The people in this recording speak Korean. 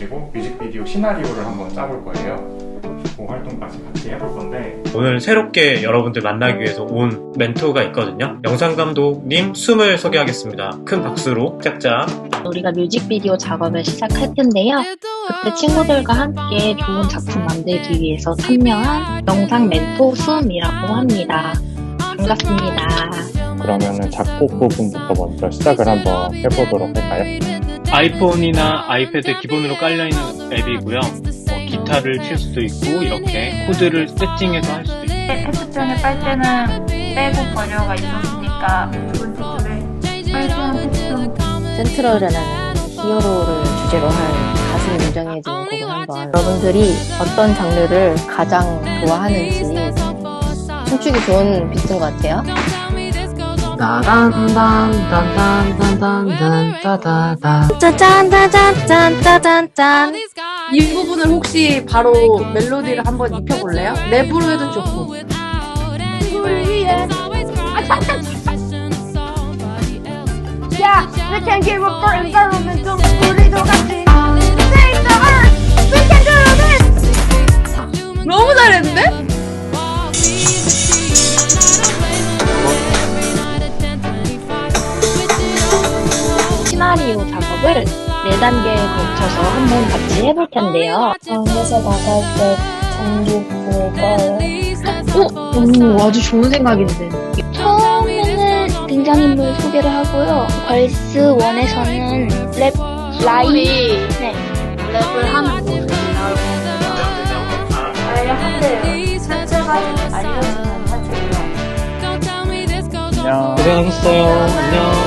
가지고 뮤직비디오 시나리오를 한번 짜볼 거예요. 그 활동까지 같이 해볼 건데 오늘 새롭게 여러분들 만나기 위해서 온 멘토가 있거든요. 영상감독님 숨을 소개하겠습니다. 큰 박수로 짝짝. 우리가 뮤직비디오 작업을 시작할 텐데요. 그때 친구들과 함께 좋은 작품 만들기 위해서 참여한 영상 멘토 수음이라고 합니다. 반갑습니다. 그러면은 작곡 부분부터 먼저 시작을 한번 해보도록 할까요? 아이폰이나 아이패드 기본으로 깔려있는 앱이고요. 뭐 기타를 칠 수도 있고 이렇게 코드를 세팅해서 할 수도 있고 테스트전에 빨대는 빼고 버려가 있었으니까 두 번째 줄에 빨대한 테스트 센트럴이라는 히어로를 주제로 한 가수를 인정해주는 곡을 한번 여러분들이 어떤 장르를 가장 좋아하는지 춤추기 좋은 비트인 것 같아요. 짠짠짠짠짠짠짠짠 이 부분을 혹시 바로 멜로디를 한번 입혀볼래요? 랩으로 해도 좋고 Yeah, we can give up for environmental 우리도 같이 Save the earth! We can do this! 너무 잘했는데? 시나리오 작업을 4단계에 걸쳐서 한번 같이 해볼 텐데요. 방에서 나갈 때 전기 불 꺼요. 오, 아주 좋은 생각인데. 처음에는 등장인물 소개를 하고요. 벌스 1에서는 랩 라인 네. 랩을 하는 모습이 나올 겁니다. 잘 하세요. 자체가 알려주는 자체예요. 안녕. 고생하셨어요. 안녕.